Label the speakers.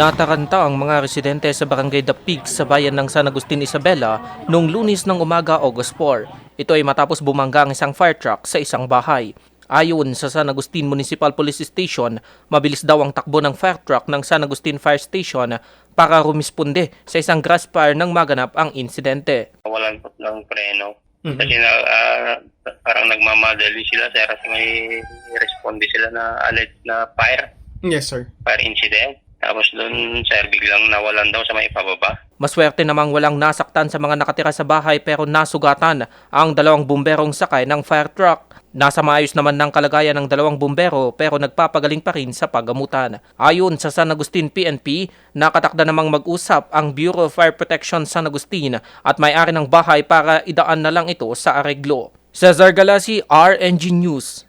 Speaker 1: Nataranta ang mga residente sa Barangay Dapig sa bayan ng San Agustin Isabela noong lunis ng umaga August 4. Ito ay matapos bumangga ang isang fire truck sa isang bahay. Ayon sa San Agustin Municipal Police Station, mabilis daw ang takbo ng fire truck ng San Agustin Fire Station para rumisponde sa isang grass fire nang maganap ang insidente.
Speaker 2: Walan po ng preno. Kasi na, ah, parang nagmamadali sila sir kasi may responde sila na alleged na fire,
Speaker 3: Yes, sir.
Speaker 2: fire incident. Tapos doon sir biglang nawalan daw sa may pababa.
Speaker 1: Maswerte namang walang nasaktan sa mga nakatira sa bahay pero nasugatan ang dalawang bumberong sakay ng fire truck. Nasa maayos naman ng kalagayan ng dalawang bumbero pero nagpapagaling pa rin sa pagamutan. Ayon sa San Agustin PNP, nakatakda namang mag-usap ang Bureau of Fire Protection San Agustin at may-ari ng bahay para idaan na lang ito sa areglo. Cesar Galasi, RNG News.